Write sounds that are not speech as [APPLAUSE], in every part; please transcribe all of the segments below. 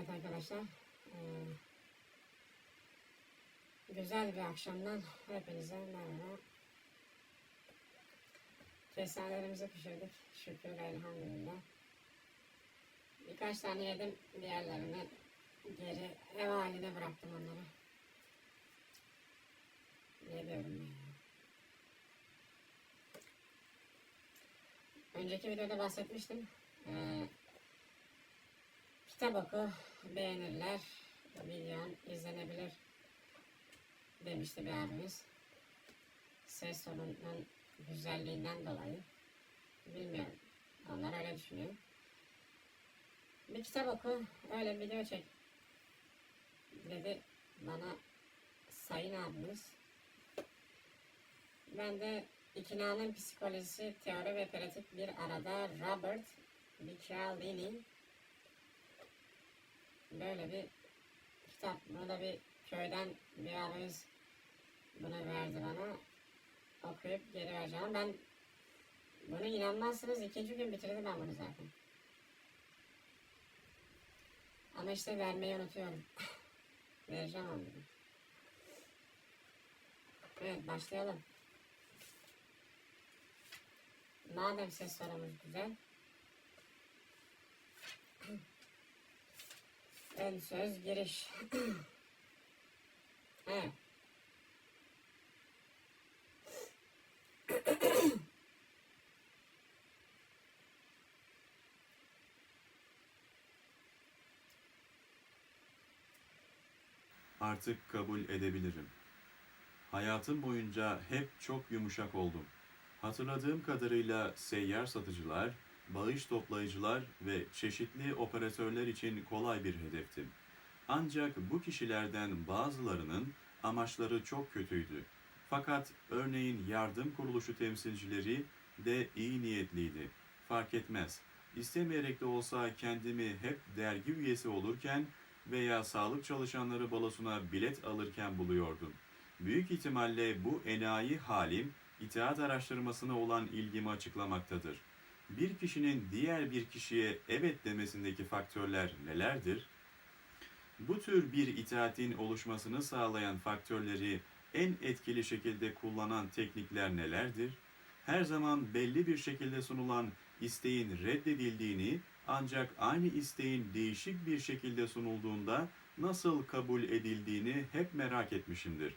Evet arkadaşlar. eee, güzel bir akşamdan hepinize merhaba. Kesanelerimizi pişirdik. Şükür elhamdülillah. Birkaç tane yedim. Diğerlerini geri ev haline bıraktım onları. Ne diyorum ben ya. Önceki videoda bahsetmiştim. Ee, kitap beğenirler, videon izlenebilir demişti bir abimiz. Ses tonunun güzelliğinden dolayı. Bilmiyorum. Onlar öyle düşünüyor. Bir kitap oku, öyle video çek dedi bana sayın abimiz. Ben de İkinanın Psikolojisi, Teori ve Pratik bir arada Robert Cialdini böyle bir kitap. Bunu da bir köyden bir abimiz bunu verdi bana. Okuyup geri vereceğim. Ben bunu inanmazsınız ikinci gün bitirdim ben bunu zaten. Ama işte vermeyi unutuyorum. [LAUGHS] Vereceğim onu. Evet başlayalım. Madem ses sorumuz güzel. Ön söz giriş. evet. Artık kabul edebilirim. Hayatım boyunca hep çok yumuşak oldum. Hatırladığım kadarıyla seyyar satıcılar, bağış toplayıcılar ve çeşitli operatörler için kolay bir hedeftim. Ancak bu kişilerden bazılarının amaçları çok kötüydü. Fakat örneğin yardım kuruluşu temsilcileri de iyi niyetliydi. Fark etmez. İstemeyerek de olsa kendimi hep dergi üyesi olurken veya sağlık çalışanları balosuna bilet alırken buluyordum. Büyük ihtimalle bu enayi halim itaat araştırmasına olan ilgimi açıklamaktadır. Bir kişinin diğer bir kişiye evet demesindeki faktörler nelerdir? Bu tür bir itaatin oluşmasını sağlayan faktörleri en etkili şekilde kullanan teknikler nelerdir? Her zaman belli bir şekilde sunulan isteğin reddedildiğini ancak aynı isteğin değişik bir şekilde sunulduğunda nasıl kabul edildiğini hep merak etmişimdir.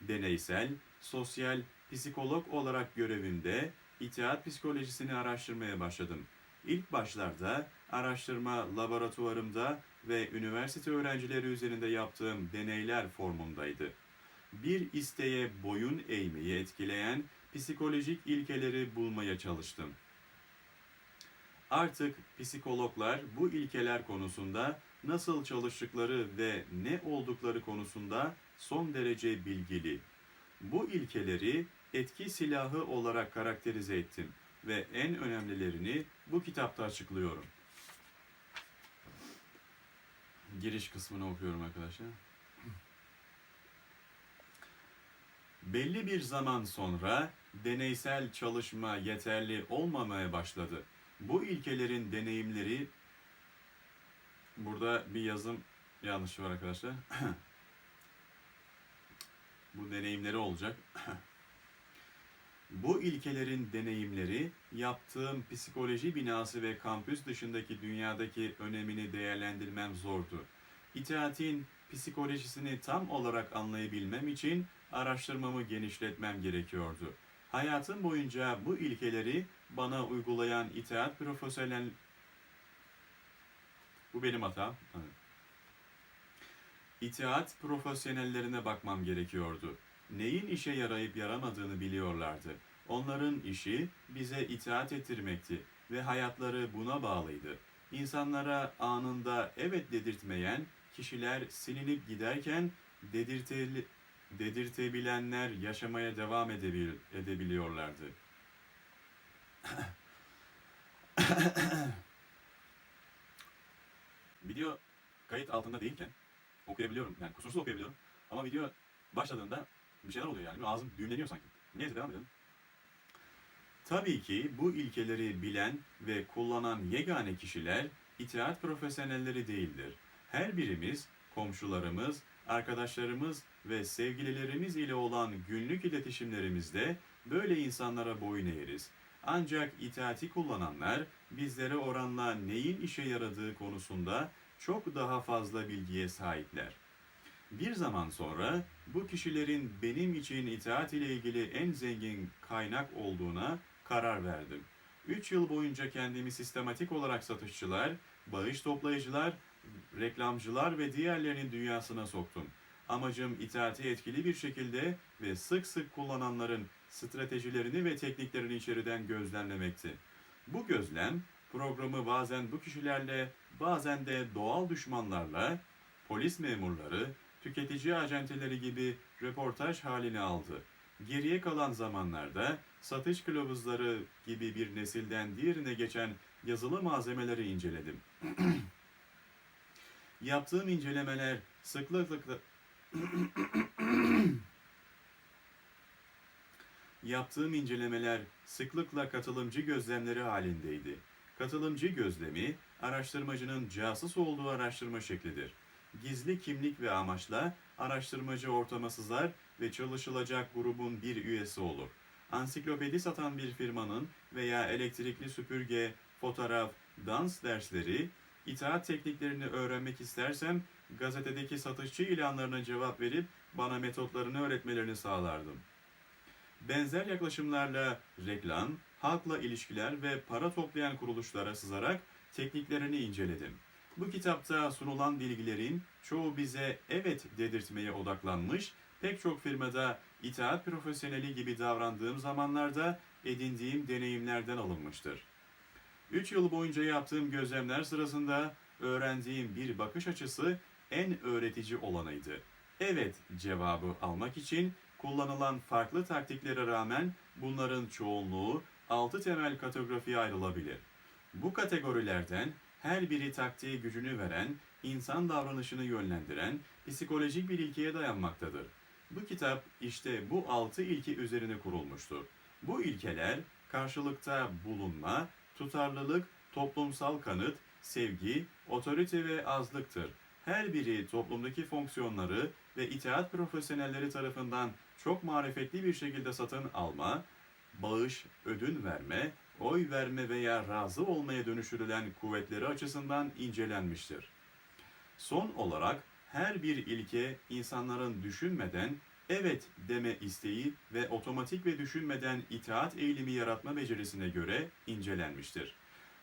Deneysel, sosyal, psikolog olarak görevimde itaat psikolojisini araştırmaya başladım. İlk başlarda araştırma laboratuvarımda ve üniversite öğrencileri üzerinde yaptığım deneyler formundaydı. Bir isteğe boyun eğmeyi etkileyen psikolojik ilkeleri bulmaya çalıştım. Artık psikologlar bu ilkeler konusunda nasıl çalıştıkları ve ne oldukları konusunda son derece bilgili. Bu ilkeleri etki silahı olarak karakterize ettim ve en önemlilerini bu kitapta açıklıyorum. Giriş kısmını okuyorum arkadaşlar. Belli bir zaman sonra deneysel çalışma yeterli olmamaya başladı. Bu ilkelerin deneyimleri burada bir yazım yanlışı var arkadaşlar. [CLEARS THROAT] Bu deneyimleri olacak. [CLEARS THROAT] Bu ilkelerin deneyimleri yaptığım psikoloji binası ve kampüs dışındaki dünyadaki önemini değerlendirmem zordu. İtaatin psikolojisini tam olarak anlayabilmem için araştırmamı genişletmem gerekiyordu. Hayatım boyunca bu ilkeleri bana uygulayan itaat profesyonel... Bu benim hatam. İtaat profesyonellerine bakmam gerekiyordu. Neyin işe yarayıp yaramadığını biliyorlardı. Onların işi bize itaat ettirmekti ve hayatları buna bağlıydı. İnsanlara anında evet dedirtmeyen kişiler silinip giderken dedirteli, dedirtebilenler yaşamaya devam edebil, edebiliyorlardı. [COUGHS] Video kayıt altında değilken okuyabiliyorum. Yani kusursuz okuyabiliyorum. Ama video başladığında bir şeyler oluyor yani. Ağzım düğümleniyor sanki. Neyse devam edelim. Tabii ki bu ilkeleri bilen ve kullanan yegane kişiler itaat profesyonelleri değildir. Her birimiz komşularımız, arkadaşlarımız ve sevgililerimiz ile olan günlük iletişimlerimizde böyle insanlara boyun eğeriz. Ancak itaati kullananlar bizlere oranla neyin işe yaradığı konusunda çok daha fazla bilgiye sahipler. Bir zaman sonra bu kişilerin benim için itaat ile ilgili en zengin kaynak olduğuna karar verdim. 3 yıl boyunca kendimi sistematik olarak satışçılar, bağış toplayıcılar, reklamcılar ve diğerlerinin dünyasına soktum. Amacım itaati etkili bir şekilde ve sık sık kullananların stratejilerini ve tekniklerini içeriden gözlemlemekti. Bu gözlem programı bazen bu kişilerle, bazen de doğal düşmanlarla, polis memurları, tüketici acenteleri gibi röportaj halini aldı. Geriye kalan zamanlarda satış kılavuzları gibi bir nesilden diğerine geçen yazılı malzemeleri inceledim. [CLEARS THROAT] Yaptığım incelemeler sıklıkla [CLEARS THROAT] Yaptığım incelemeler sıklıkla katılımcı gözlemleri halindeydi. Katılımcı gözlemi, araştırmacının casus olduğu araştırma şeklidir. Gizli kimlik ve amaçla araştırmacı ortama sızar ve çalışılacak grubun bir üyesi olur. Ansiklopedi satan bir firmanın veya elektrikli süpürge, fotoğraf, dans dersleri, itaat tekniklerini öğrenmek istersem gazetedeki satışçı ilanlarına cevap verip bana metotlarını öğretmelerini sağlardım. Benzer yaklaşımlarla reklam, halkla ilişkiler ve para toplayan kuruluşlara sızarak tekniklerini inceledim. Bu kitapta sunulan bilgilerin çoğu bize evet dedirtmeye odaklanmış, pek çok firmada itaat profesyoneli gibi davrandığım zamanlarda edindiğim deneyimlerden alınmıştır. 3 yıl boyunca yaptığım gözlemler sırasında öğrendiğim bir bakış açısı en öğretici olanıydı. Evet cevabı almak için kullanılan farklı taktiklere rağmen bunların çoğunluğu altı temel kategoriye ayrılabilir. Bu kategorilerden her biri taktiğe gücünü veren, insan davranışını yönlendiren psikolojik bir ilkeye dayanmaktadır. Bu kitap işte bu altı ilke üzerine kurulmuştur. Bu ilkeler karşılıkta bulunma, tutarlılık, toplumsal kanıt, sevgi, otorite ve azlıktır. Her biri toplumdaki fonksiyonları ve itaat profesyonelleri tarafından çok marifetli bir şekilde satın alma, bağış, ödün verme, oy verme veya razı olmaya dönüştürülen kuvvetleri açısından incelenmiştir. Son olarak her bir ilke insanların düşünmeden evet deme isteği ve otomatik ve düşünmeden itaat eğilimi yaratma becerisine göre incelenmiştir.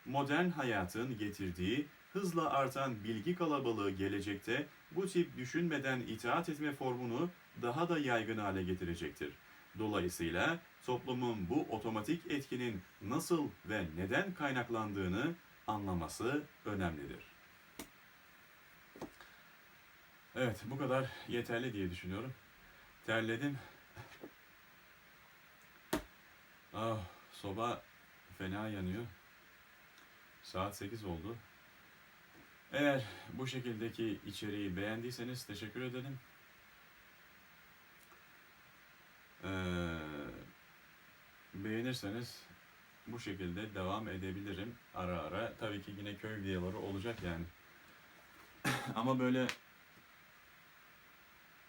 Modern hayatın getirdiği hızla artan bilgi kalabalığı gelecekte bu tip düşünmeden itaat etme formunu daha da yaygın hale getirecektir. Dolayısıyla toplumun bu otomatik etkinin nasıl ve neden kaynaklandığını anlaması önemlidir. Evet, bu kadar yeterli diye düşünüyorum. Terledim. Ah, soba fena yanıyor. Saat 8 oldu. Eğer bu şekildeki içeriği beğendiyseniz teşekkür ederim. Ee, beğenirseniz bu şekilde devam edebilirim ara ara. Tabii ki yine köy videoları olacak yani. [COUGHS] Ama böyle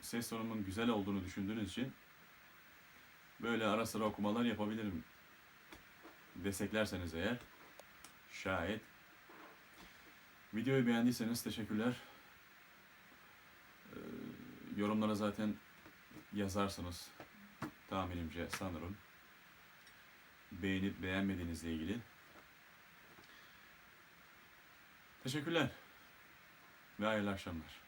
ses tonumun güzel olduğunu düşündüğünüz için böyle ara sıra okumalar yapabilirim. Desteklerseniz eğer şayet. Videoyu beğendiyseniz teşekkürler. Ee, yorumlara zaten yazarsınız tahminimce sanırım. Beğenip beğenmediğinizle ilgili. Teşekkürler ve hayırlı akşamlar.